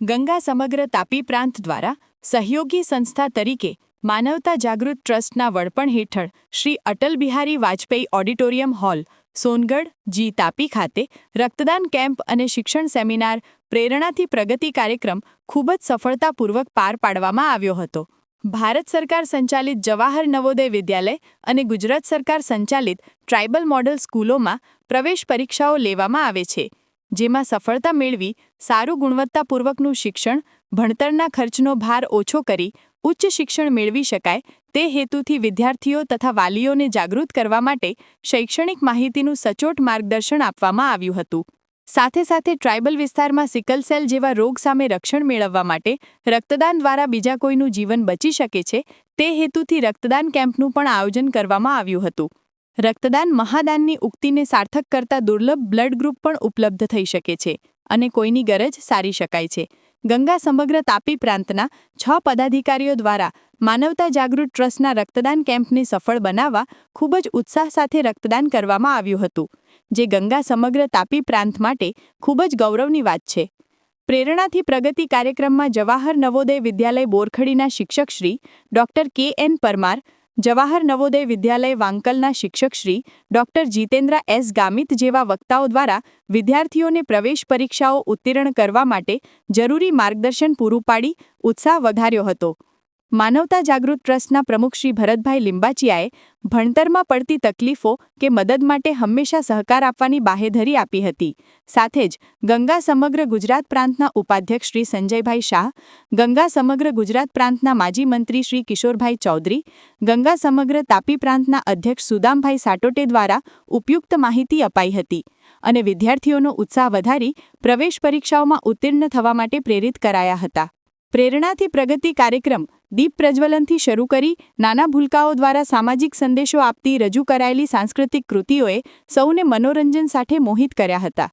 ગંગા સમગ્ર તાપી પ્રાંત દ્વારા સહયોગી સંસ્થા તરીકે માનવતા જાગૃત ટ્રસ્ટના વડપણ હેઠળ શ્રી અટલ બિહારી વાજપેયી ઓડિટોરિયમ હોલ, સોનગઢ, જી તાપી ખાતે રક્તદાન કેમ્પ અને શિક્ષણ સેમિનાર પ્રેરણાથી પ્રગતિ કાર્યક્રમ ખૂબ જ સફળતાપૂર્વક પાર પાડવામાં આવ્યો હતો. ભારત સરકાર સંચાલિત જવાહર નવોદય વિદ્યાલય અને ગુજરાત સરકાર સંચાલિત ટ્રાઇબલ મોડલ સ્કૂલોમાં પ્રવેશ પરીક્ષાઓ લેવામાં આવે છે. જેમાં સફળતા મેળવી, સારું ગુણવત્તાપૂર્વકનું શિક્ષણ, ભણતરના ખર્ચનો ભાર ઓછો કરી, ઉચ્ચ શિક્ષણ મેળવી શકાય, તે હેતુથી વિદ્યાર્થીઓ તથા વાલીઓને જાગૃત કરવા માટે શૈક્ષણિક માહિતીનું સચોટ માર્ગદર્શન આપવામાં આવ્યું હતું. સાથે સાથે ટ્રાઇબલ વિસ્તારમાં સિકલ સેલ જેવા રોગ સામે રક્ષણ મેળવવા માટે રક્તદાન દ્વારા બીજા કોઈનું જીવન બચી શકે છે, તે હેતુથી રક્તદાન કેમ્પનું પણ આયોજન કરવામાં આવ્યું હતું. રક્તદાન મહાદાનની ઉક્તિને સાર્થક કરતા દુર્લભ બ્લડ ગ્રુપ પણ ઉપલબ્ધ થઈ શકે છે અને કોઈની ગરજ સારી શકાય છે. ગંગા સમગ્ર તાપી પ્રાંતના છ પદાધિકારીઓ દ્વારા માનવતા જાગૃત ટ્રસ્ટના રક્તદાન કેમ્પને સફળ બનાવવા ખૂબ જ ઉત્સાહ સાથે રક્તદાન કરવામાં આવ્યું હતું, જે ગંગા સમગ્ર તાપી પ્રાંત માટે ખૂબ જ ગૌરવની વાત છે. પ્રેરણાથી પ્રગતિ કાર્યક્રમમાં જવાહર નવોદય વિદ્યાલય બોરખડીના શિક્ષક Shri doctor K N Parmar Jawahar Navodaya Vidyalaya વાંકલના શિક્ષકશ્રી ડોક્ટર જીતેન્દ્ર એસ ગામિત જેવા વક્તાઓ દ્વારા વિદ્યાર્થીઓને પ્રવેશ પરીક્ષાઓ ઉત્તીર્ણ કરવા માટે જરૂરી માર્ગદર્શન પૂરું પાડી ઉત્સાહ વધાર્યો હતો. માનવતા જાગૃત ટ્રસ્ટના પ્રમુખ શ્રી ભરતભાઈ લિંબાચિયાએ ભણતરમાં પડતી તકલીફો કે મદદ માટે હંમેશા સહકાર આપવાની બાહેધરી આપી હતી. સાથે જ ગંગા સમગ્ર ગુજરાત પ્રાંતના ઉપાધ્યક્ષ શ્રી સંજયભાઈ શાહ, ગંગા સમગ્ર ગુજરાત પ્રાંતના માજી મંત્રી શ્રી કિશોરભાઈ ચૌધરી, ગંગા સમગ્ર તાપી પ્રાંતના અધ્યક્ષ સુદામભાઈ સાટોટે દ્વારા ઉપયુક્ત માહિતી અપાઈ હતી અને વિદ્યાર્થીઓનો ઉત્સાહ વધારી પ્રવેશ પરીક્ષાઓમાં ઉત્તીર્ણ થવા માટે પ્રેરિત કરાયા હતા. પ્રેરણાથી પ્રગતિ કાર્યક્રમ દીપ પ્રજ્વલનથી શરૂ કરી નાના ભૂલકાઓ દ્વારા સામાજિક સંદેશો આપતી રજૂ કરાયેલી સાંસ્કૃતિક કૃતિઓએ સૌને મનોરંજન સાથે મોહિત કર્યા હતા.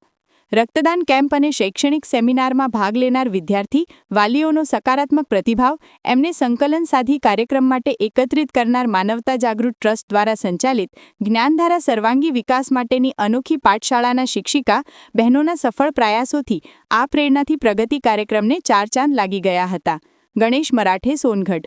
રક્તદાન કેમ્પ અને શૈક્ષણિક સેમિનારમાં ભાગ લેનાર વિદ્યાર્થી, વાલીઓનો સકારાત્મક પ્રતિભાવ, એમને સંકલન સાધી કાર્યક્રમ માટે એકત્રિત કરનાર માનવતા જાગૃત ટ્રસ્ટ દ્વારા સંચાલિત જ્ઞાનધારા સર્વાંગી વિકાસ માટેની અનોખી પાઠશાળાના શિક્ષિકા, બહેનોના સફળ પ્રયાસોથી આ પ્રેરણાથી પ્રગતિ કાર્યક્રમને ચાર ચાંદ લાગી ગયા હતા. ગણેશ મરાઠે સોનગઢ.